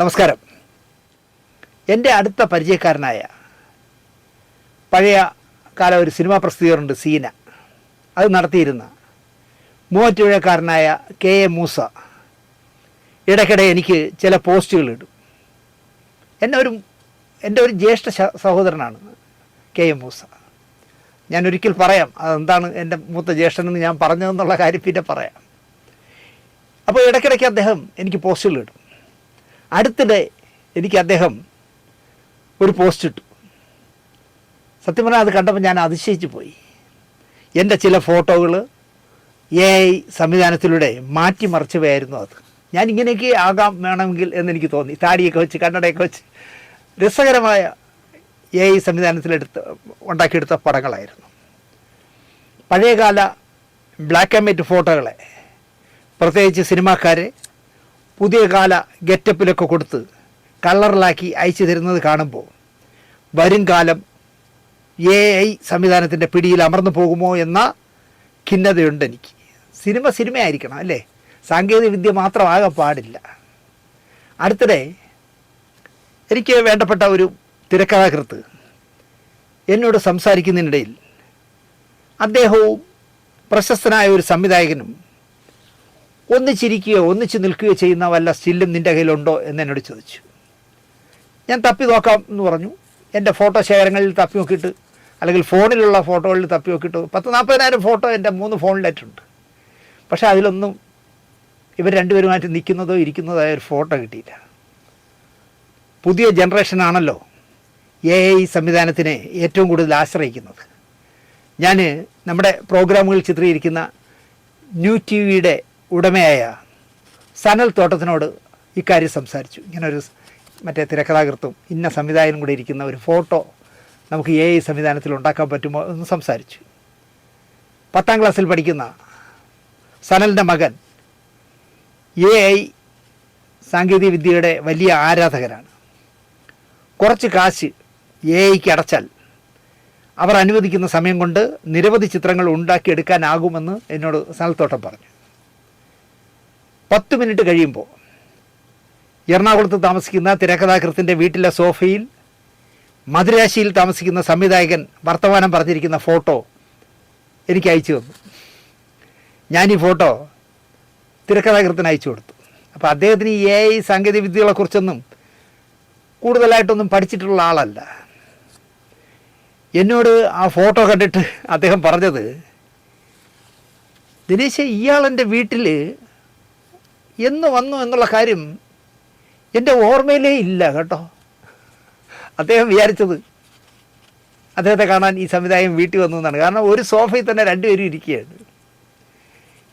നമസ്കാരം. എന്റെ അടുത്ത പരിചയക്കാരനായ പഴയ കാല ഒരു സിനിമാ പ്രസിദ്ധീകരണമുണ്ട് സീന. അത് നടത്തിയിരുന്ന മൂവാറ്റുപുഴക്കാരനായ കെ എ മൂസ. ഇടയ്ക്കിടെ എനിക്ക് ചില പോസ്റ്റുകൾ ഇടും. എന്നെ ഒരു എന്റെ ഒരു ജ്യേഷ്ഠ സഹോദരനാണ് കെ എം മൂസ. ഞാൻ ഒരിക്കൽ പറയാം അതെന്താണ് എന്റെ മൂത്ത ജ്യേഷ്ഠനെന്ന് ഞാൻ പറഞ്ഞതെന്നുള്ള കാര്യം പിന്നെ പറയാം. അപ്പോൾ ഇടയ്ക്കിടയ്ക്ക് അദ്ദേഹം എനിക്ക് പോസ്റ്റുകൾ ഇടും. അടുത്തിടെ എനിക്ക് അദ്ദേഹം ഒരു പോസ്റ്റ് ഇട്ടു. സത്യം പറഞ്ഞാൽ അത് കണ്ടപ്പോൾ ഞാൻ അതിശയിച്ചു പോയി. എന്റെ ചില ഫോട്ടോകൾ എ ഐ സംവിധാനത്തിലൂടെ മാറ്റിമറിച്ചവയായിരുന്നു അത്. ഞാൻ ഇങ്ങനെയൊക്കെ ആകാം വേണമെങ്കിൽ എന്നെനിക്ക് തോന്നി. താടിയൊക്കെ വെച്ച് കണ്ണടയൊക്കെ വെച്ച് രസകരമായ എ ഐ സംവിധാനത്തിലെടുത്ത് ഉണ്ടാക്കിയെടുത്ത പടങ്ങളായിരുന്നു. പഴയകാല ബ്ലാക്ക് ആൻഡ് വൈറ്റ് ഫോട്ടോകളെ പ്രത്യേകിച്ച് സിനിമാക്കാരെ പുതിയ കാല ഗെറ്റപ്പിലൊക്കെ കൊടുത്ത് കളറിലാക്കി അയച്ചു തരുന്നത് കാണുമ്പോൾ വരും കാലം എ ഐ സംവിധാനത്തിന്റെ പിടിയിൽ അമർന്നു പോകുമോ എന്ന ഖിന്നതയുണ്ട് എനിക്ക്. സിനിമ സിനിമയായിരിക്കണം അല്ലേ? സാങ്കേതികവിദ്യ മാത്രമാകാൻ പാടില്ല. അടുത്തിടെ എനിക്ക് വേണ്ടപ്പെട്ട ഒരു തിരക്കഥാകൃത്ത് എന്നോട് സംസാരിക്കുന്നതിനിടയിൽ അദ്ദേഹവും പ്രശസ്തനായ ഒരു സംവിധായകനും ഒന്നിച്ചിരിക്കുകയോ ഒന്നിച്ച് നിൽക്കുകയോ ചെയ്യുന്ന വല്ല സ്റ്റില്ലും നിന്റെ കയ്യിലുണ്ടോ എന്ന് എന്നോട് ചോദിച്ചു. ഞാൻ തപ്പി നോക്കാം എന്ന് പറഞ്ഞു. എന്റെ ഫോട്ടോ ശേഖരങ്ങളിൽ തപ്പി നോക്കിയിട്ട് അല്ലെങ്കിൽ ഫോണിലുള്ള ഫോട്ടോകളിൽ തപ്പി നോക്കിയിട്ട് പത്ത് നാൽപ്പതിനായിരം ഫോട്ടോ എന്റെ മൂന്ന് ഫോണിലായിട്ടുണ്ട്. പക്ഷേ അതിലൊന്നും ഇവർ രണ്ടുപേരുമായിട്ട് നിൽക്കുന്നതോ ഇരിക്കുന്നതോ ഒരു ഫോട്ടോ കിട്ടിയില്ല. പുതിയ ജനറേഷനാണല്ലോ എ ഐ സംവിധാനത്തിനെ ഏറ്റവും കൂടുതൽ ആശ്രയിക്കുന്നത്. ഞാൻ നമ്മുടെ പ്രോഗ്രാമുകൾ ചിത്രീകരിക്കുന്ന ന്യൂ ടി വിയുടെ ഉടമയായ സനൽ തോട്ടത്തിനോട് ഇക്കാര്യം സംസാരിച്ചു. ഇങ്ങനൊരു മറ്റേ തിരക്കഥാകൃത്തും ഇന്ന സംവിധായകനും കൂടെ ഇരിക്കുന്ന ഒരു ഫോട്ടോ നമുക്ക് എ ഐ സംവിധാനത്തിൽ ഉണ്ടാക്കാൻ പറ്റുമോ എന്ന് സംസാരിച്ചു. പത്താം ക്ലാസ്സിൽ പഠിക്കുന്ന സനലിന്റെ മകൻ എ ഐ സാങ്കേതിക വിദ്യയുടെ വലിയ ആരാധകരാണ്. കുറച്ച് കാശ് എ ഐക്ക് അടച്ചാൽ അവർ അനുവദിക്കുന്ന സമയം കൊണ്ട് നിരവധി ചിത്രങ്ങൾ ഉണ്ടാക്കിയെടുക്കാനാകുമെന്ന് എന്നോട് സനൽത്തോട്ടം പറഞ്ഞു. പത്ത് മിനിറ്റ് കഴിയുമ്പോൾ എറണാകുളത്ത് താമസിക്കുന്ന തിരക്കഥാകൃത്തിന്റെ വീട്ടിലെ സോഫയിൽ മധുരാശിയിൽ താമസിക്കുന്ന സംവിധായകൻ വർത്തമാനം പറഞ്ഞിരിക്കുന്ന ഫോട്ടോ എനിക്ക് അയച്ചു തന്നു. ഞാൻ ഈ ഫോട്ടോ തിരക്കഥാകൃത്തിന് അയച്ചു കൊടുത്തു. അപ്പോൾ അദ്ദേഹത്തിന് ഈ എ ഐ സാങ്കേതിക വിദ്യകളെക്കുറിച്ചൊന്നും കൂടുതലായിട്ടൊന്നും പഠിച്ചിട്ടുള്ള ആളല്ല. എന്നോട് ആ ഫോട്ടോ കണ്ടിട്ട് അദ്ദേഹം പറഞ്ഞത് ദിനേശ് ഇയാളെന്റെ വീട്ടിൽ എന്ന് വന്നു എന്നുള്ള കാര്യം എന്റെ ഓർമ്മയിലേ ഇല്ല കേട്ടോ. അദ്ദേഹം വിചാരിച്ചത് അദ്ദേഹത്തെ കാണാൻ ഈ സംവിധായകൻ വീട്ടിൽ വന്നു എന്നാണ്. കാരണം ഒരു സോഫയിൽ തന്നെ രണ്ടുപേരും ഇരിക്കുകയാണ്.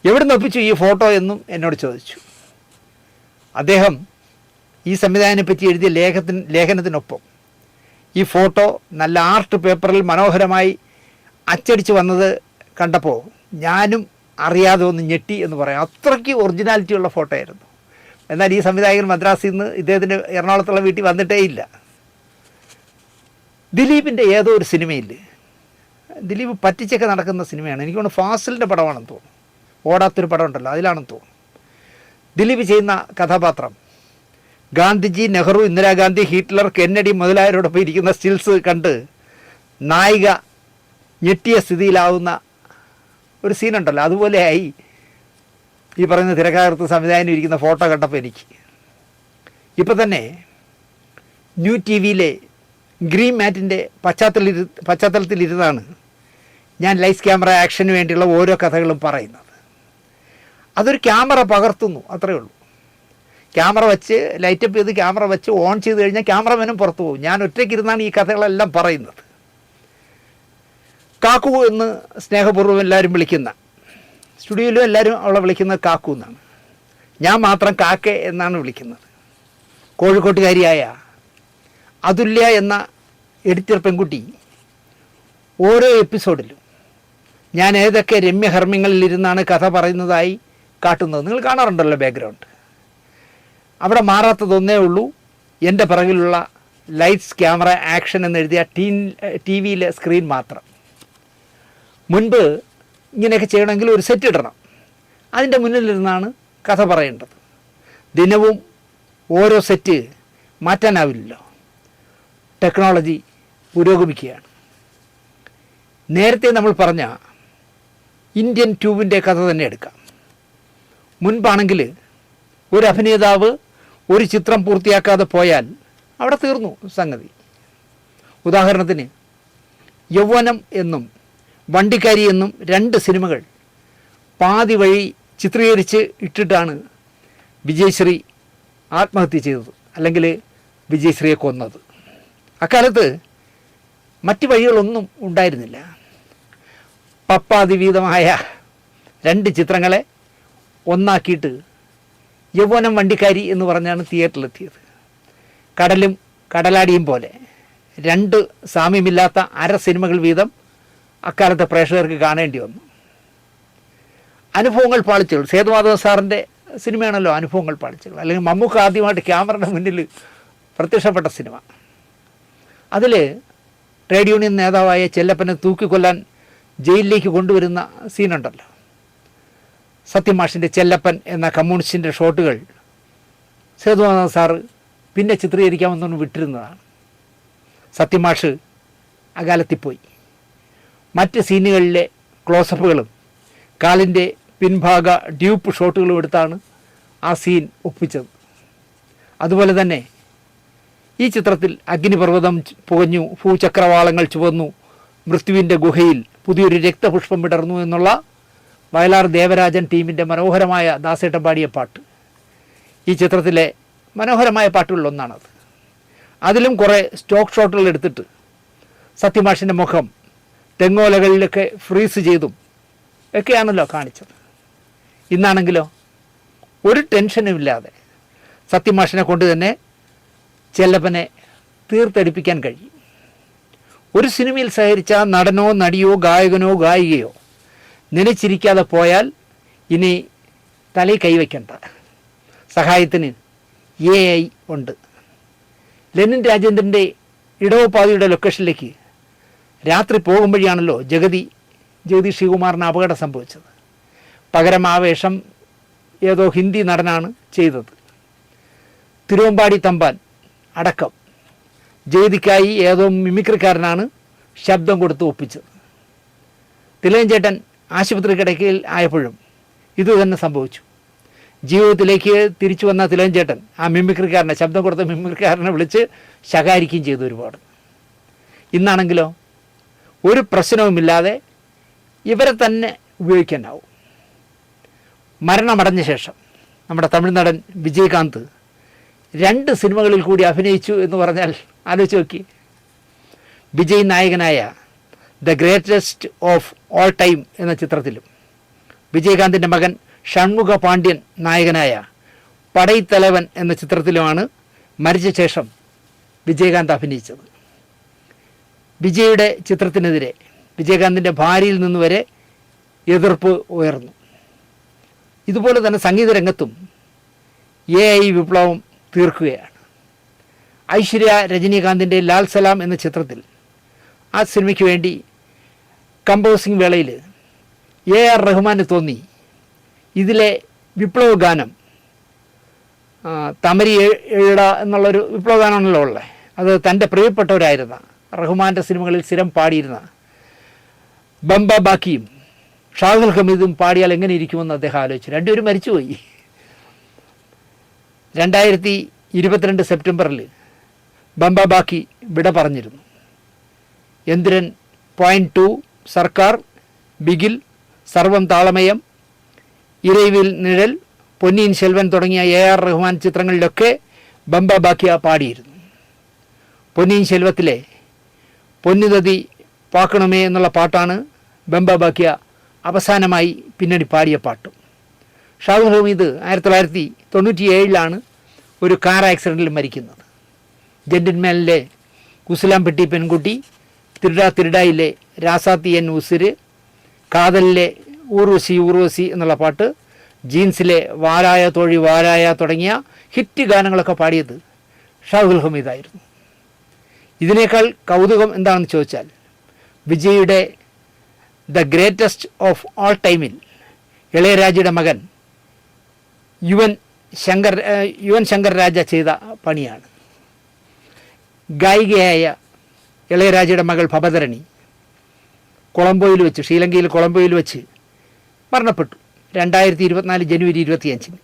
എവിടെ ഒപ്പിച്ചു ഈ ഫോട്ടോ എന്നും എന്നോട് ചോദിച്ചു. അദ്ദേഹം ഈ സംവിധായകനെ പറ്റി എഴുതിയ ലേഖത്തിന് ലേഖനത്തിനൊപ്പം ഈ ഫോട്ടോ നല്ല ആർട്ട് പേപ്പറിൽ മനോഹരമായി അച്ചടിച്ച് വന്നത് കണ്ടപ്പോൾ ഞാനും അറിയാതെ ഒന്ന് ഞെട്ടി എന്ന് പറയാം. അത്രയ്ക്ക് ഒറിജിനാലിറ്റി ഉള്ള ഫോട്ടോ ആയിരുന്നു എന്നാൽ ഈ സംവിധായകൻ മദ്രാസിൽ നിന്ന് ഇദ്ദേഹത്തിന്റെ എറണാകുളത്തുള്ള വീട്ടിൽ വന്നിട്ടേ ഇല്ല. ദിലീപിന്റെ ഏതോ ഒരു സിനിമയിൽ ദിലീപ് പറ്റിച്ചൊക്കെ നടക്കുന്ന സിനിമയാണ്. എനിക്ക് തോന്നുന്നു ഫാസിലിന്റെ പടമാണെന്ന് തോന്നുന്നു. ഓടാത്തൊരു പടം ഉണ്ടല്ലോ അതിലാണെന്ന് തോന്നുന്നു. ദിലീപ് ചെയ്യുന്ന കഥാപാത്രം ഗാന്ധിജി നെഹ്റു ഇന്ദിരാഗാന്ധി ഹിറ്റ്ലർ കെന്നഡി മുതലായവരോടൊപ്പം ഇരിക്കുന്ന സ്റ്റിൽസ് കണ്ട് നായിക ഞെട്ടിയ സ്ഥിതിയിലാവുന്ന ഒരു സീനുണ്ടല്ലോ അതുപോലെയായി. ഈ പറയുന്ന തിരക്കകർത്ത് സംവിധാനം ഇരിക്കുന്ന ഫോട്ടോ കണ്ടപ്പോൾ എനിക്ക്. ഇപ്പം തന്നെ ന്യൂ ടി വിയിലെ ഗ്രീൻ മാറ്റിന്റെ പശ്ചാത്തലത്തിൽ പശ്ചാത്തലത്തിലിരുന്നാണ് ഞാൻ ലൈസ് ക്യാമറ ആക്ഷന് വേണ്ടിയുള്ള ഓരോ കഥകളും പറയുന്നത്. അതൊരു ക്യാമറ പകർത്തുന്നു അത്രയേ ഉള്ളൂ. ക്യാമറ വെച്ച് ലൈറ്റപ്പ് ചെയ്ത് ക്യാമറ വെച്ച് ഓൺ ചെയ്ത് കഴിഞ്ഞാൽ ക്യാമറമാനും പുറത്തു പോകും. ഞാൻ ഒറ്റയ്ക്കിരുന്നാണ് ഈ കഥകളെല്ലാം പറയുന്നത്. കാക്കു എന്ന് സ്നേഹപൂർവം എല്ലാവരും വിളിക്കുന്ന സ്റ്റുഡിയോയിലും എല്ലാവരും അവളെ വിളിക്കുന്നത് കാക്കു എന്നാണ്. ഞാൻ മാത്രം കാക്കെ എന്നാണ് വിളിക്കുന്നത്. കോഴിക്കോട്ടുകാരിയായ അതുല്യ എന്ന എഡിറ്റർ പെൺകുട്ടി ഓരോ എപ്പിസോഡിലും ഞാൻ ഏതൊക്കെ രമ്യഹർമ്മ്യങ്ങളിലിരുന്നാണ് കഥ പറയുന്നതായി കാട്ടുന്നത്. നിങ്ങൾ കാണാറുണ്ടല്ലോ ബാക്ക്ഗ്രൗണ്ട് അവിടെ മാറാത്തതൊന്നേ ഉള്ളൂ. എന്റെ പിറകിലുള്ള ലൈറ്റ്സ് ക്യാമറ ആക്ഷൻ എന്നെഴുതിയ ടീ ടി വിയിലെ സ്ക്രീൻ മാത്രം. മുൻപ് ഇങ്ങനെയൊക്കെ ചെയ്യണമെങ്കിൽ ഒരു സെറ്റ് ഇടണം. അതിന്റെ മുന്നിലിരുന്നാണ് കഥ പറയേണ്ടത്. ദിനവും ഓരോ സെറ്റ് മാറ്റാനാവില്ലല്ലോ ടെക്നോളജി പുരോഗമിക്കുകയാണ്. നേരത്തെ നമ്മൾ പറഞ്ഞ ഇന്ത്യൻ ട്യൂബിന്റെ കഥ തന്നെ എടുക്കാം. മുൻപാണെങ്കിൽ ഒരു അഭിനേതാവ് ഒരു ചിത്രം പൂർത്തിയാക്കാതെ പോയാൽ അവിടെ തീർന്നു സംഗതി. ഉദാഹരണത്തിന് യൗവനം എന്നും വണ്ടിക്കാരി എന്നും രണ്ട് സിനിമകൾ പാതി വഴി ചിത്രീകരിച്ച് ഇട്ടിട്ടാണ് വിജയശ്രീ ആത്മഹത്യ ചെയ്തത് അല്ലെങ്കിൽ വിജയശ്രീയെ കൊന്നത്. അക്കാലത്ത് മറ്റ് വഴികളൊന്നും ഉണ്ടായിരുന്നില്ല. പപ്പാതിവീതമായ രണ്ട് ചിത്രങ്ങളെ ഒന്നാക്കിയിട്ട് യൗവനം വണ്ടിക്കാരി എന്ന് പറഞ്ഞാണ് തിയേറ്ററിലെത്തിയത്. കടലും കടലാടിയും പോലെ രണ്ട് സാമ്യമില്ലാത്ത അര സിനിമകൾ വീതം അക്കാലത്തെ പ്രേക്ഷകർക്ക് കാണേണ്ടി വന്നു. അനുഭവങ്ങൾ പാളിച്ചുകൾ. സേതുമാധവ സാറിന്റെ സിനിമയാണല്ലോ അനുഭവങ്ങൾ പാളിച്ചുകൾ. അല്ലെങ്കിൽ മമ്മൂക്ക ആദ്യമായിട്ട് ക്യാമറയുടെ മുന്നിൽ പ്രത്യക്ഷപ്പെട്ട സിനിമ. അതിൽ ട്രേഡ് യൂണിയൻ നേതാവായ ചെല്ലപ്പനെ തൂക്കിക്കൊല്ലാൻ ജയിലിലേക്ക് കൊണ്ടുവരുന്ന സീനുണ്ടല്ലോ. സത്യമാഷിന്റെ ചെല്ലപ്പൻ എന്ന കമ്മ്യൂണിസ്റ്റിന്റെ ഷോട്ടുകൾ സേതുമാധവ സാറ് പിന്നെ ചിത്രീകരിക്കാമെന്നൊന്ന് വിട്ടിരുന്നതാണ്. സത്യമാഷ് അകാലത്തിപ്പോയി. മറ്റ് സീനുകളിലെ ക്ലോസപ്പുകളും കാലിന്റെ പിൻഭാഗ ഡ്യൂപ്പ് ഷോട്ടുകളും എടുത്താണ് ആ സീൻ ഒപ്പിച്ചത്. അതുപോലെ തന്നെ ഈ ചിത്രത്തിൽ അഗ്നിപർവതം പുകഞ്ഞു ഭൂചക്രവാളങ്ങൾ ചുവന്നു മൃത്യുവിന്റെ ഗുഹയിൽ പുതിയൊരു രക്തപുഷ്പം വിടർന്നു എന്നുള്ള വയലാർ ദേവരാജൻ ടീമിന്റെ മനോഹരമായ ദാസേട്ടൻ പാടിയ പാട്ട്. ഈ ചിത്രത്തിലെ മനോഹരമായ പാട്ടുകളിലൊന്നാണത്. അതിലും കുറേ സ്റ്റോക്ക് ഷോട്ടുകൾ എടുത്തിട്ട് സത്യമാഷിന്റെ മുഖം തെങ്ങോലകളിലൊക്കെ ഫ്രീസ് ചെയ്തും ഒക്കെയാണല്ലോ കാണിച്ചത്. ഇന്നാണെങ്കിലോ ഒരു ടെൻഷനും ഇല്ലാതെ സത്യമാഷിനെ കൊണ്ട് തന്നെ ചെല്ലപ്പനെ തീർത്തടിപ്പിക്കാൻ കഴിയും. ഒരു സിനിമയിൽ സഹരിച്ച നടനോ നടിയോ ഗായകനോ ഗായികയോ നനച്ചിരിക്കാതെ പോയാൽ ഇനി തലയിൽ കൈവയ്ക്കണ്ട. സഹായത്തിന് എ ഐ ഉണ്ട്. ലെനിൻ രാജേന്ദ്രന്റെ ഇടവപ്പാതിയുടെ ലൊക്കേഷനിലേക്ക് രാത്രി പോകുമ്പോഴാണല്ലോ ജഗതി ജഗതി ശ്രീകുമാറിന് അപകടം സംഭവിച്ചത്. പകരം ആ ഏതോ ഹിന്ദി നടനാണ് ചെയ്തത്. തിരുവമ്പാടി തമ്പാൻ അടക്കം. ജഗതിക്കായി ഏതോ മിമിക്രിക്കാരനാണ് ശബ്ദം കൊടുത്ത് ഒപ്പിച്ചത്. തിലകൻ ചേട്ടൻ ആശുപത്രി കിടക്കയിൽ ആയപ്പോഴും ഇതുതന്നെ സംഭവിച്ചു. ജീവിതത്തിലേക്ക് തിരിച്ചു വന്ന തിലകൻ ചേട്ടൻ ആ മിമിക്രിക്കാരനെ ശബ്ദം കൊടുത്ത മിമിക്രിക്കാരനെ വിളിച്ച് ശകാരിക്കുകയും ചെയ്തു ഒരുപാട്. ഇന്നാണെങ്കിലോ? ഒരു പ്രശ്നവുമില്ലാതെ ഇവരെ തന്നെ ഉപയോഗിക്കാനാവും. മരണമടഞ്ഞ ശേഷം നമ്മുടെ തമിഴ്നടൻ വിജയകാന്ത് രണ്ട് സിനിമകളിൽ കൂടി അഭിനയിച്ചു എന്ന് പറഞ്ഞാൽ ആലോചിച്ച് നോക്കി. വിജയ് നായകനായ the greatest of all time എന്ന ചിത്രത്തിലും വിജയകാന്തിന്റെ മകൻ ഷൺമുഖ പാണ്ഡ്യൻ നായകനായ പടൈത്തലവൻ എന്ന ചിത്രത്തിലുമാണ് മരിച്ച ശേഷം വിജയകാന്ത് അഭിനയിച്ചത്. വിജയുടെ ചിത്രത്തിനെതിരെ വിജയകാന്തിന്റെ ഭാര്യയിൽ നിന്ന് വരെ എതിർപ്പ് ഉയർന്നു. ഇതുപോലെ തന്നെ സംഗീത രംഗത്തും എ ഐ വിപ്ലവം തീർക്കുകയാണ്. ഐശ്വര്യ രജനീകാന്തിന്റെ ലാൽ സലാം എന്ന ചിത്രത്തിൽ ആ സിനിമയ്ക്ക് വേണ്ടി കമ്പോസിംഗ് വേളയിൽ എ ആർ റഹ്മാന് തോന്നി ഇതിലെ വിപ്ലവ ഗാനം തമരി എഴുട എന്നുള്ളൊരു വിപ്ലവ ഗാനമാണല്ലോ ഉള്ളത്. അത് തന്റെ പ്രിയപ്പെട്ടവരായിരുന്ന റഹ്മാന്റെ സിനിമകളിൽ സ്ഥിരം പാടിയിരുന്ന ബംബ ബാക്കിയും ഷാഹുൽ ഹമീദും പാടിയാൽ എങ്ങനെ ഇരിക്കുമെന്ന് അദ്ദേഹം ആലോചിച്ചു. രണ്ടുപേരും മരിച്ചുപോയി. രണ്ടായിരത്തി ഇരുപത്തിരണ്ട് സെപ്റ്റംബറിൽ ബംബ ബാക്കി വിട പറഞ്ഞിരുന്നു. എന്തിരൻ പോയിന്റ് ടു സർക്കാർ ബിഗിൽ സർവം താളമയം ഇരവിൽ നിഴൽ പൊന്നിയിൻ ശെൽവൻ തുടങ്ങിയ എ ആർ റഹ്മാൻ ചിത്രങ്ങളിലൊക്കെ ബംബ ബാക്കിയ പാടിയിരുന്നു. പൊന്നിയിൻ ശെൽവത്തിലെ പൊന്നുനദി പാക്കണമേ എന്നുള്ള പാട്ടാണ് ബംബ ബാക്കിയ അവസാനമായി പിന്നണി പാടിയ പാട്ട്. ഷാഹുൽ ഹമീദ് ആയിരത്തി തൊള്ളായിരത്തി തൊണ്ണൂറ്റി ഏഴിലാണ് ഒരു കാർ ആക്സിഡന്റിൽ മരിക്കുന്നത്. ജെന്റിന്മേലിലെ കുസലാംപെട്ടി പെൺകുട്ടി തിരുടാ തിരുടായിലെ രാസാത്തി എൻ ഉസിര് കാതലിലെ ഊർവശി ഊർവശി എന്നുള്ള പാട്ട് ജീൻസിലെ വാരായ തോഴി വാരായ തുടങ്ങിയ ഹിറ്റ് ഗാനങ്ങളൊക്കെ പാടിയത് ഷാഹുൽ ഹമീദായിരുന്നു. ഇതിനേക്കാൾ കൗതുകം എന്താണെന്ന് ചോദിച്ചാൽ വിജയുടെ ദ ഗ്രേറ്റസ്റ്റ് ഓഫ് ഓൾ ടൈമിൽ ഇളയരാജയുടെ മകൻ യുവൻ ശങ്കർ യുവൻ ശങ്കർ രാജ ചെയ്ത പണിയാണ്. ഗായികയായ ഇളയരാജയുടെ മകൾ ഭവതരണി കൊളംബോയിൽ വെച്ച് ശ്രീലങ്കയിൽ കൊളംബോയിൽ വെച്ച് മരണപ്പെട്ടു. രണ്ടായിരത്തി ഇരുപത്തിനാല് ജനുവരി ഇരുപത്തിയഞ്ചിന്.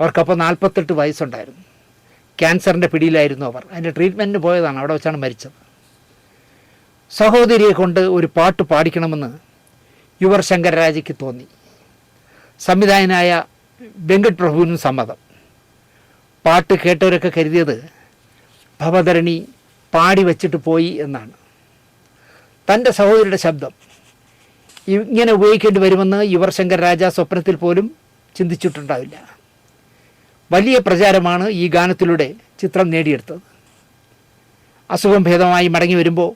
അവർക്കപ്പോൾ നാൽപ്പത്തെട്ട് വയസ്സുണ്ടായിരുന്നു. ക്യാൻസറിന്റെ പിടിയിലായിരുന്നു അവർ. അതിന്റെ ട്രീറ്റ്മെന്റിന് പോയതാണ്. അവിടെ വെച്ചാണ് മരിച്ചത്. സഹോദരിയെ കൊണ്ട് ഒരു പാട്ട് പാടിക്കണമെന്ന് യുവർ ശങ്കരരാജയ്ക്ക് തോന്നി. സംവിധായകനായ വെങ്കട് പ്രഭുവിനും സമ്മതം. പാട്ട് കേട്ടവരൊക്കെ കരുതിയത് ഭവധരണി പാടി വച്ചിട്ട് പോയി എന്നാണ്. തന്റെ സഹോദരിയുടെ ശബ്ദം ഇങ്ങനെ ഉപയോഗിക്കേണ്ടി വരുമെന്ന് യുവർ ശങ്കർ രാജ സ്വപ്നത്തിൽ പോലും ചിന്തിച്ചിട്ടുണ്ടാവില്ല. വലിയ പ്രചാരമാണ് ഈ ഗാനത്തിലൂടെ ചിത്രം നേടിയെടുത്തത്. അസുഖം ഭേദമായി മടങ്ങി വരുമ്പോൾ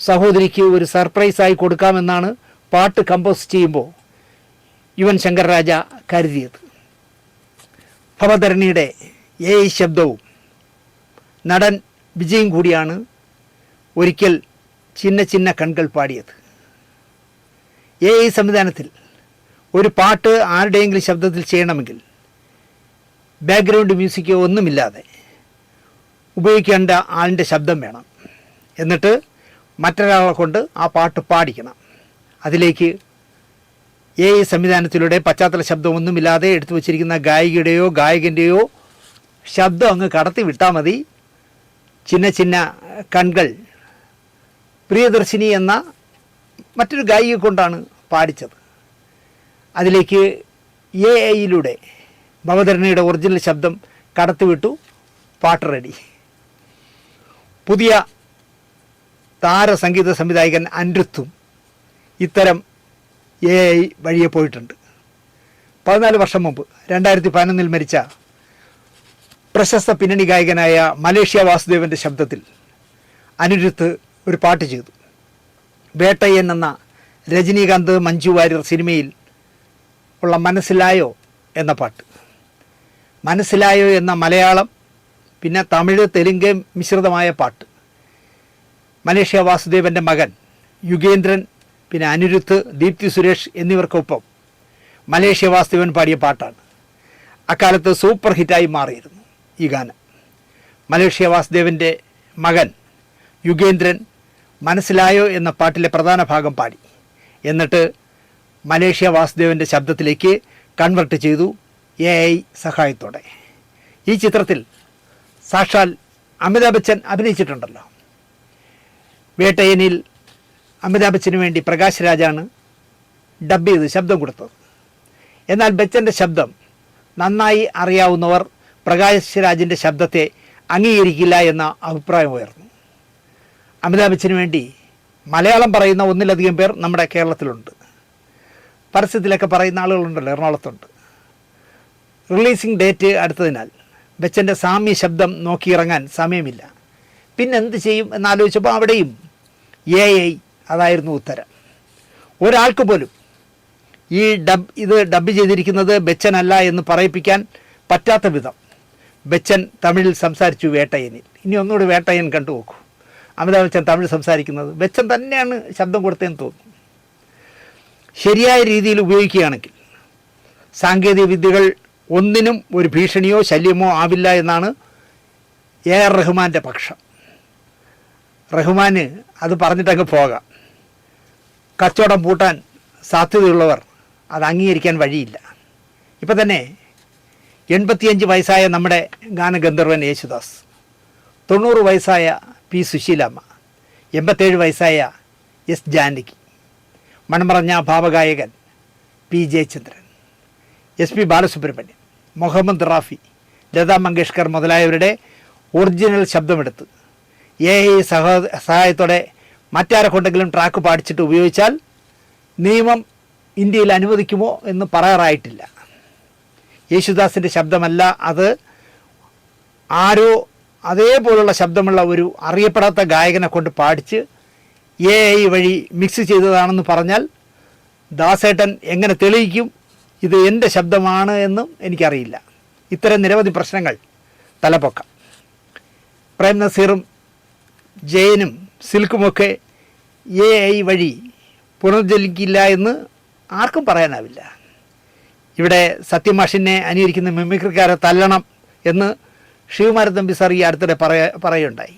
സഹോദരിക്ക് ഒരു സർപ്രൈസായി കൊടുക്കാമെന്നാണ് പാട്ട് കമ്പോസ് ചെയ്യുമ്പോൾ യുവൻ ശങ്കർ രാജ കരുതിയത്. ഭവധരണിയുടെ ഏ ശബ്ദവും നടൻ വിജയും കൂടിയാണ് ഒരിക്കൽ ചിന്ന ചിന്ന കൺകൾ പാടിയത്. എ സംവിധാനത്തിൽ ഒരു പാട്ട് ആരുടെയെങ്കിലും ശബ്ദത്തിൽ ചെയ്യണമെങ്കിൽ ബാക്ക്ഗ്രൗണ്ട് മ്യൂസിക്കോ ഒന്നുമില്ലാതെ ഉപയോഗിക്കേണ്ട ആളിന്റെ ശബ്ദം വേണം. എന്നിട്ട് മറ്റൊരാളെ കൊണ്ട് ആ പാട്ട് പാടിക്കണം. അതിലേക്ക് എ ഐ സംവിധാനത്തിലൂടെ പശ്ചാത്തല ശബ്ദമൊന്നുമില്ലാതെ എടുത്തു വച്ചിരിക്കുന്ന ഗായികയുടെയോ ഗായകന്റെയോ ശബ്ദം അങ്ങ് കടത്തി വിട്ടാൽ മതി. ചിന്ന ചിന്ന കൺകൾ. പ്രിയദർശിനി എന്ന മറ്റൊരു ഗായിക കൊണ്ടാണ് പാടിച്ചത്. അതിലേക്ക് എ ഐയിലൂടെ ഭവധരണിയുടെ ഒറിജിനൽ ശബ്ദം കടത്തിവിട്ടു. പാട്ട് റെഡി. പുതിയ താരസംഗീത സംവിധായകൻ അനിരുദ്ധും ഇത്തരം എ ഐ വഴിയെ പോയിട്ടുണ്ട്. പതിനാല് വർഷം മുമ്പ് രണ്ടായിരത്തി പതിനൊന്നിൽ മരിച്ച പ്രശസ്ത പിന്നണി ഗായകനായ മലേഷ്യ വാസുദേവന്റെ ശബ്ദത്തിൽ അനിരുദ്ധ് ഒരു പാട്ട് ചെയ്തു. വേട്ടയ്യൻ എന്ന രജനീകാന്ത് മഞ്ജു വാര്യർ സിനിമയിൽ ഉള്ള മനസ്സിലായോ എന്ന പാട്ട്. മനസ്സിലായോ എന്ന മലയാളം പിന്നെ തമിഴ് തെലുങ്ക് മിശ്രിതമായ പാട്ട്. മലേഷ്യ വാസുദേവന്റെ മകൻ യുഗേന്ദ്രൻ പിന്നെ അനിരുദ്ധ് ദീപ്തി സുരേഷ് എന്നിവർക്കൊപ്പം മലേഷ്യ വാസുദേവൻ പാടിയ പാട്ടാണ്. അക്കാലത്ത് സൂപ്പർ ഹിറ്റായി മാറിയിരുന്നു ഈ ഗാനം. മലേഷ്യ വാസുദേവന്റെ മകൻ യുഗേന്ദ്രൻ മനസ്സിലായോ എന്ന പാട്ടിലെ പ്രധാന ഭാഗം പാടി. എന്നിട്ട് മലേഷ്യ വാസുദേവന്റെ ശബ്ദത്തിലേക്ക് കൺവെർട്ട് ചെയ്തു. എ ഐ സഹായത്തോടെ. ഈ ചിത്രത്തിൽ സാക്ഷാൽ അമിതാഭ് ബച്ചൻ അഭിനയിച്ചിട്ടുണ്ടല്ലോ. വേട്ടയനിൽ അമിതാഭ് ബച്ചന് വേണ്ടി പ്രകാശ് രാജാണ് ഡബ് ചെയ്ത് ശബ്ദം കൊടുത്തത്. എന്നാൽ ബച്ചന്റെ ശബ്ദം നന്നായി അറിയാവുന്നവർ പ്രകാശ് രാജിന്റെ ശബ്ദത്തെ അംഗീകരിക്കില്ല എന്ന അഭിപ്രായം ഉയർന്നു. അമിതാഭ് ബച്ചന് വേണ്ടി മലയാളം പറയുന്ന ഒന്നിലധികം പേർ നമ്മുടെ കേരളത്തിലുണ്ട്. പരസ്യത്തിലൊക്കെ പറയുന്ന ആളുകളുണ്ടല്ലോ എറണാകുളത്തുണ്ട്. റിലീസിംഗ് ഡേറ്റ് അടുത്തതിനാൽ ബച്ചന്റെ സാമ്യ ശബ്ദം നോക്കിയിറങ്ങാൻ സമയമില്ല. പിന്നെന്ത് ചെയ്യും എന്നാലോചിച്ചപ്പോൾ അവിടെയും എ ഐ അതായിരുന്നു ഉത്തരം. ഒരാൾക്ക് പോലും ഈ ഡബ് ഇത് ഡബ് ചെയ്തിരിക്കുന്നത് ബച്ചനല്ല എന്ന് പറയിപ്പിക്കാൻ പറ്റാത്ത വിധം ബച്ചൻ തമിഴിൽ സംസാരിച്ചു വേട്ടയനിൽ ഇനി ഒന്നുകൂടി വേട്ടയൻ കണ്ടു നോക്കൂ. അമിതാഭ് ബച്ചൻ തമിഴ് സംസാരിക്കുന്നത് ബച്ചൻ തന്നെയാണ് ശബ്ദം കൊടുത്തതെന്ന് തോന്നുന്നു. ശരിയായ രീതിയിൽ ഉപയോഗിക്കുകയാണെങ്കിൽ സാങ്കേതിക വിദ്യകൾ ഒന്നിനും ഒരു ഭീഷണിയോ ശല്യമോ ആവില്ല എന്നാണ് എ ആർ റഹ്മാന്റെ പക്ഷം. റഹ്മാന് അത് പറഞ്ഞിട്ടങ്ങ് പോകാം. കച്ചവടം പൂട്ടാൻ സാധ്യതയുള്ളവർ അത് അംഗീകരിക്കാൻ വഴിയില്ല. ഇപ്പം തന്നെ എൺപത്തിയഞ്ച് വയസ്സായ നമ്മുടെ ഗാനഗന്ധർവൻ യേശുദാസ് തൊണ്ണൂറ് വയസ്സായ പി സുശീലമ്മ എൺപത്തേഴ് വയസ്സായ എസ് ജാനകി മൺമറഞ്ഞ ഭാവഗായകൻ P Jayachandran. S P Balasubrahmanyam Mohammed Rafi Lata Mangeshkar മുതലായവരുടെ original ശബ്ദമെടുത്ത്. എ ഐ സഹോ സഹായത്തോടെ മറ്റാരെ കൊണ്ടെങ്കിലും ട്രാക്ക് പാടിച്ചിട്ട് ഉപയോഗിച്ചാൽ നിയമം ഇന്ത്യയിൽ അനുവദിക്കുമോ എന്ന് പറയാറായിട്ടില്ല. യേശുദാസിന്റെ ശബ്ദമല്ല അത്. ആരോ അതേപോലുള്ള ശബ്ദമുള്ള ഒരു അറിയപ്പെടാത്ത ഗായകനെ കൊണ്ട് പാടിച്ച് എ ഐ വഴി മിക്സ് ചെയ്തതാണെന്ന് പറഞ്ഞാൽ ദാസേട്ടൻ എങ്ങനെ തെളിയിക്കും? ഇത് എന്റെ ശബ്ദമാണ് എന്നും എനിക്കറിയില്ല. ഇത്തരം നിരവധി പ്രശ്നങ്ങൾ തലപ്പൊക്കാം പ്രേം നസീറും ജയനും സിൽക്കുമൊക്കെ എ ഐ വഴി പുനർജലിക്കില്ല എന്ന് ആർക്കും പറയാനാവില്ല. ഇവിടെ സത്യമാഷിനെ അനുകരിക്കുന്ന മിമിക്രിക്കാരെ തല്ലണം എന്ന് ശിവകുമാരൻ തമ്പി സാർ ഈ അടുത്തിടെ പറയ പറയുണ്ടായി.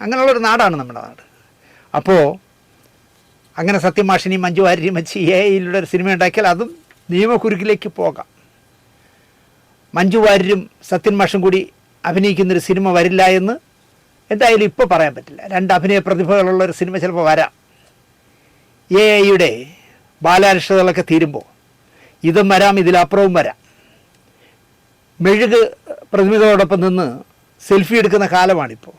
അങ്ങനെയുള്ളൊരു നാടാണ് നമ്മുടെ നാട്. അപ്പോൾ അങ്ങനെ സത്യമാഷിനെയും മഞ്ജു വാര്യരെയും വെച്ച് എ ഒരു സിനിമ ഉണ്ടാക്കിയാൽ അതും നിയമക്കുരുക്കിലേക്ക് പോകാം. മഞ്ജു വാര്യരും സത്യൻ മാഷും കൂടി അഭിനയിക്കുന്നൊരു സിനിമ വരില്ല എന്ന് എന്തായാലും ഇപ്പോൾ പറയാൻ പറ്റില്ല. രണ്ട് അഭിനയ പ്രതിഭകളുള്ള ഒരു സിനിമ ചിലപ്പോൾ വരാം. എ ഐയുടെ ബാലാരിഷ്ടതകളൊക്കെ തീരുമ്പോൾ ഇതും വരാം ഇതിലപ്പുറവും വരാം. മെഴുക് പ്രതിമകളോടൊപ്പം നിന്ന് സെൽഫി എടുക്കുന്ന കാലമാണിപ്പോൾ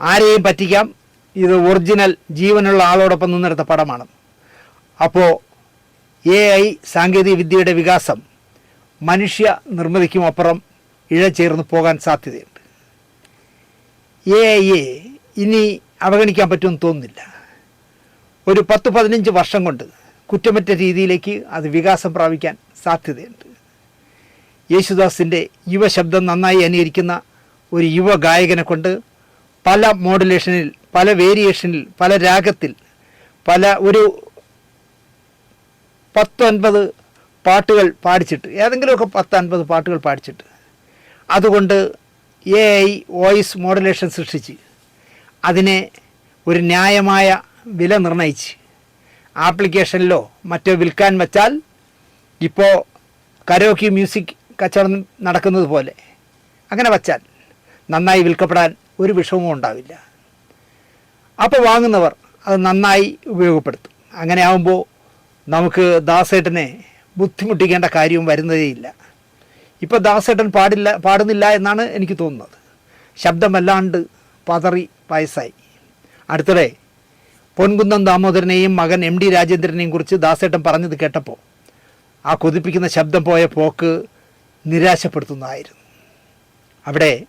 ആരെയും പറ്റിക്കാം. ഇത് ഒറിജിനൽ ജീവനുള്ള ആളോടൊപ്പം നിന്നെടുത്ത പടമാണ്. അപ്പോൾ എ ഐ സാങ്കേതിക വിദ്യയുടെ വികാസം മനുഷ്യ നിർമ്മിതിക്കുമപ്പുറം ഇഴചേർന്ന് പോകാൻ സാധ്യതയുണ്ട്. എ ഐയെ ഇനി അവഗണിക്കാൻ പറ്റുമെന്ന് തോന്നുന്നില്ല. ഒരു പത്ത് പതിനഞ്ച് വർഷം കൊണ്ട് കുറ്റമറ്റ രീതിയിലേക്ക് അത് വികാസം പ്രാപിക്കാൻ സാധ്യതയുണ്ട്. യേശുദാസിന്റെ യുവശബ്ദം നന്നായി അനുകരിക്കുന്ന ഒരു യുവ ഗായകനെ കൊണ്ട് പല മോഡുലേഷനിൽ പല വേരിയേഷനിൽ പല രാഗത്തിൽ പല ഒരു പത്തൊൻപത് പാട്ടുകൾ പാടിച്ചിട്ട് ഏതെങ്കിലുമൊക്കെ പത്ത് അൻപത് പാട്ടുകൾ പാടിച്ചിട്ട്. അതുകൊണ്ട് എ ഐ വോയിസ് മോഡുലേഷൻ സൃഷ്ടിച്ച് അതിനെ ഒരു ന്യായമായ വില നിർണയിച്ച് ആപ്ലിക്കേഷനിലോ മറ്റോ വിൽക്കാൻ വച്ചാൽ ഇപ്പോൾ കരോക്കി മ്യൂസിക് കച്ചവടം നടക്കുന്നത് പോലെ അങ്ങനെ വച്ചാൽ നന്നായി വിൽക്കപ്പെടാൻ ഒരു വിഷമവും ഉണ്ടാവില്ല. അപ്പോൾ വാങ്ങുന്നവർ അത് നന്നായി ഉപയോഗപ്പെടുത്തും. അങ്ങനെ ആകുമ്പോൾ നമുക്ക് ദാസേട്ടനെ ബുദ്ധിമുട്ടിക്കേണ്ട കാര്യവും വരുന്നതേയില്ല. ഇപ്പോൾ ദാസേട്ടൻ പാടില്ല പാടുന്നില്ല എന്നാണ് എനിക്ക് തോന്നുന്നത്. ശബ്ദമല്ലാണ്ട് പതറി വയസ്സായി. അടുത്തിടെ പൊൻകുന്നം ദാമോദരനെയും മകൻ എം ഡി രാജേന്ദ്രനെയും കുറിച്ച് ദാസേട്ടൻ പറഞ്ഞത് കേട്ടപ്പോൾ ആ കൊതിപ്പിക്കുന്ന ശബ്ദം പോയ പോക്ക് നിരാശപ്പെടുത്തുന്നതായിരുന്നു. അവിടെ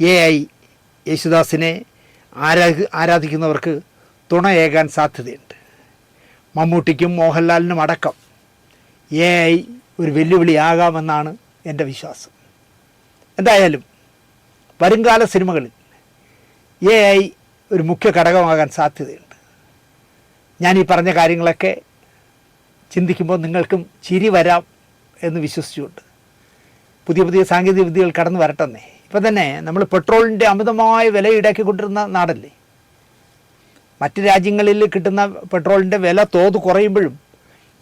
എ ഐ യേശുദാസിനെ ആരാധി ആരാധിക്കുന്നവർക്ക് തുണയേകാൻ സാധ്യതയുണ്ട്. മമ്മൂട്ടിക്കും മോഹൻലാലിനും അടക്കം. എ ഐ ഒരു വെല്ലുവിളിയാകാമെന്നാണ് എന്റെ വിശ്വാസം. എന്തായാലും വരുംകാല സിനിമകളിൽ എ ഐ ഒരു മുഖ്യ ഘടകമാകാൻ സാധ്യതയുണ്ട്. ഞാൻ ഈ പറഞ്ഞ കാര്യങ്ങളൊക്കെ ചിന്തിക്കുമ്പോൾ നിങ്ങൾക്കും ചിരി വരാം എന്ന് വിശ്വസിച്ചുകൊണ്ട് പുതിയ പുതിയ സാങ്കേതിക വിദ്യകൾ കടന്നു വരട്ടെന്നേ. ഇപ്പം തന്നെ നമ്മൾ പെട്രോളിന്റെ അമിതമായ വില ഈടാക്കിക്കൊണ്ടിരുന്ന നാടല്ലേ? മറ്റ് രാജ്യങ്ങളിൽ കിട്ടുന്ന പെട്രോളിന്റെ വില തോത് കുറയുമ്പോഴും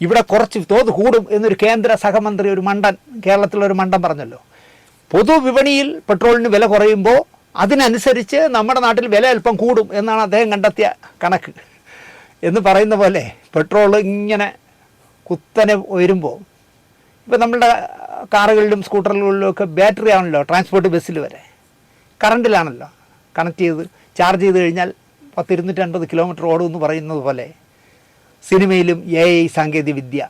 ഇവിടെ കുറച്ച് തോത് കൂടും എന്നൊരു കേന്ദ്ര സഹമന്ത്രി ഒരു മണ്ടൻ കേരളത്തിലൊരു മണ്ടൻ പറഞ്ഞല്ലോ. പൊതുവിപണിയിൽ പെട്രോളിന് വില കുറയുമ്പോൾ അതിനനുസരിച്ച് നമ്മുടെ നാട്ടിൽ വില അല്പം കൂടും എന്നാണ് അദ്ദേഹം കണ്ടെത്തിയ കണക്ക്. എന്ന് പറയുന്ന പോലെ പെട്രോൾ ഇങ്ങനെ കുത്തനെ ഉയരുമ്പോൾ ഇപ്പോൾ നമ്മളുടെ കാറുകളിലും സ്കൂട്ടറുകളിലും ഒക്കെ ബാറ്ററി ആണല്ലോ ട്രാൻസ്പോർട്ട് ബസ്സിൽ വരെ. കറണ്ടിലാണല്ലോ കണക്ട് ചെയ്ത് ചാർജ് ചെയ്ത് കഴിഞ്ഞാൽ പത്ത് ഇരുന്നൂറ്റി അൻപത് കിലോമീറ്റർ ഓടുമെന്ന് പറയുന്നത് പോലെ സിനിമയിലും എ ഐ സാങ്കേതിക വിദ്യ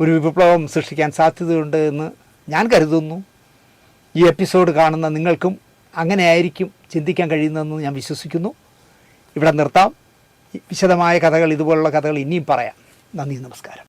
ഒരു വിപ്ലവം സൃഷ്ടിക്കാൻ സാധ്യതയുണ്ട് എന്ന് ഞാൻ കരുതുന്നു. ഈ എപ്പിസോഡ് കാണുന്ന നിങ്ങൾക്കും അങ്ങനെ ആയിരിക്കും ചിന്തിക്കാൻ കഴിയുന്നതെന്ന് ഞാൻ വിശ്വസിക്കുന്നു. ഇവിടെ നിർത്താം. വിശദമായ കഥകൾ ഇതുപോലുള്ള കഥകൾ ഇനിയും പറയാം. നന്ദി നമസ്കാരം.